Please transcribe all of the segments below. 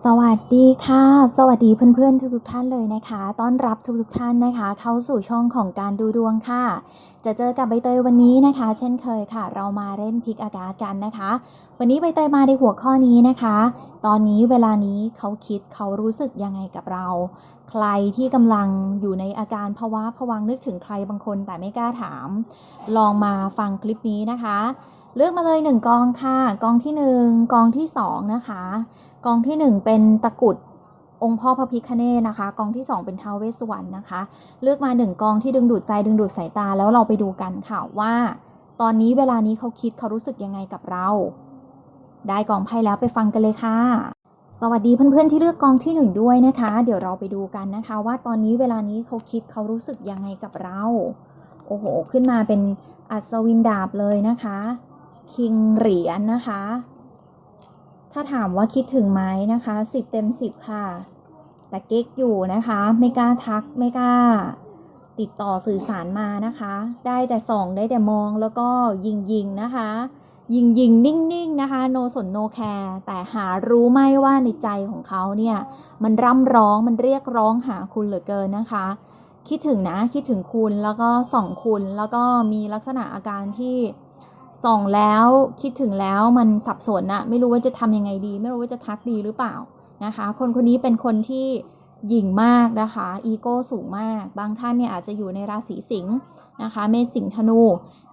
สวัสดีค่ะ สวัสดีเพื่อนๆทุกๆท่านเลยนะคะ ต้อนรับทุกๆท่านนะคะ เข้าสู่ช่องของการดูดวงค่ะ จะเจอกับใบเตยวันนี้นะคะ เช่นเคยค่ะ เรามาเล่นพิกอากาศกันนะคะ วันนี้ใบเตยมาในหัวข้อนี้นะคะ ตอนนี้เวลานี้เขาคิดเขารู้สึกยังไงกับเรา ใครที่กำลังอยู่ในอาการภาวะผวังนึกถึงใครบางคนแต่ไม่กล้าถาม ลองมาฟังคลิปนี้นะคะเลือกมาเลยหนึ่งกองค่ะ กองที่หนึ่งกองที่สองนะคะ กองที่ 1เป็นตะกุดองค์พ่อพระพิคเนศนะคะ กองที่ 2 เป็นท้าวเวสสวรรณนะคะ เลือกมา 1 กองที่ดึงดูดใจดึงดูดสายตาแล้วเราไปดูกันค่ะว่า ตอนนี้เวลานี้เขาคิดเขารู้สึกยังไงกับเรา ได้กองไพ่แล้วไปฟังกันเลยค่ะ สวัสดีเพื่อนๆที่เลือกกองที่ 1 ด้วยนะคะ เดี๋ยวเราไปดูกันนะคะ ว่าตอนนี้เวลานี้เขาคิดเขารู้สึกยังไงกับเรา โอ้โห ขึ้นมาเป็นอัศวินดาบเลยนะคะคิงเหรียญนะคะ ถ้าถามว่าคิดถึงไหมนะคะ 10 เต็ม 10 ค่ะ แต่เก๊กอยู่นะคะ ไม่กล้าทักไม่กล้า ติดต่อสื่อสารมานะคะ ได้แต่ส่องได้แต่มองแล้วก็ยิงยิงนะคะ ยิงยิงนิ่งๆนะคะ โนสนโนแคร์แต่หารู้ไหมว่าในใจของเขาเนี่ย มันร่ำร้องมันเรียกร้องหาคุณเหลือเกินนะคะ คิดถึงนะคิดถึงคุณแล้วก็ส่องคุณแล้วก็มีลักษณะอาการที่ ส่องแล้วคิดถึงแล้วมันสับสนอะไม่รู้ว่าจะทำยังไงดี ไม่รู้ว่าจะทักดีหรือเปล่านะคะ คนคนนี้เป็นคนที่หยิ่งมากนะคะอีโก้สูงมาก บางท่านเนี่ยอาจจะอยู่ในราศีสิงห์นะคะเมษสิงห์ธนู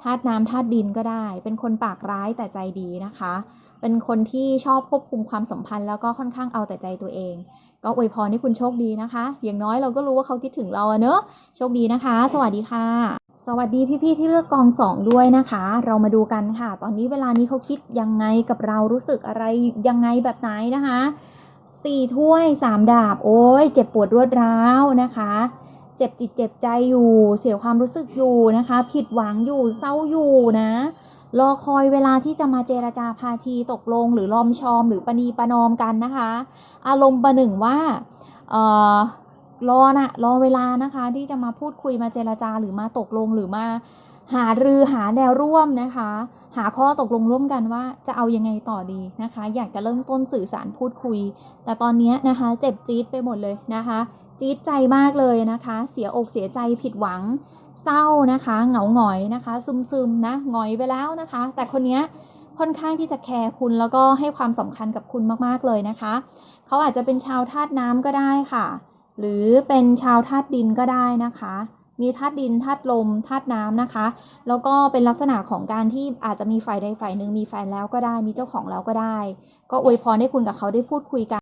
ธาตุน้ำธาตุดินก็ได้ เป็นคนปากร้ายแต่ใจดีนะคะ เป็นคนที่ชอบควบคุมความสัมพันธ์แล้วก็ค่อนข้างเอาแต่ใจตัวเอง ก็อวยพรให้คุณโชคดีนะคะ อย่างน้อยเราก็รู้ว่าเขาคิดถึงเราเนอะโชคดีนะคะ สวัสดีค่ะ สวัสดีพี่ๆที่เลือกกองสองด้วยนะคะ เรามาดูกันค่ะ ตอนนี้เวลานี้เขาคิดยังไงกับเรารู้สึกอะไรยังไงแบบไหนนะคะสี่ถ้วยสามดาบ โอ้ยเจ็บปวดรวดร้าวนะคะ เจ็บจิตเจ็บใจอยู่ เสียความรู้สึกอยู่นะคะ ผิดหวังอยู่เศร้าอยู่นะรอคอยเวลาที่จะมาเจรจาพาทีตกลง หรือลอมชอม หรือปณีประนอมกันนะคะ อารมณ์ประหนึ่งว่าเออ รอนะรอเวลานะคะที่จะมาพูดคุยมาเจรจาหรือมาตกลงหรือมาหารือหาแนวร่วมนะคะ หาข้อตกลงร่วมกันว่าจะเอายังไงต่อดีนะคะ อยากจะเริ่มต้นสื่อสารพูดคุย แต่ตอนนี้นะคะ เจ็บจี๊ดไปหมดเลยนะคะ จี๊ดใจมากเลยนะคะ เสียอกเสียใจผิดหวัง เศร้านะคะ เหงาหงอยนะคะ ซึมซึมนะหงอยไปแล้วนะคะ แต่คนนี้ค่อนข้างที่จะแคร์คุณแล้วก็ให้ความสำคัญกับคุณมากๆเลยนะคะ เขาอาจจะเป็นชาวธาตุน้ำก็ได้ค่ะ หรือเป็นชาวธาตุดินก็ได้นะคะ มีธาตุดินธาตุลมธาตุน้ำนะคะ แล้วก็เป็นลักษณะของการที่อาจจะมีฝ่ายใดฝ่ายหนึ่งมีแฟนแล้วก็ได้มีเจ้าของแล้วก็ได้ ก็อวยพรให้คุณกับเขาได้พูดคุยกัน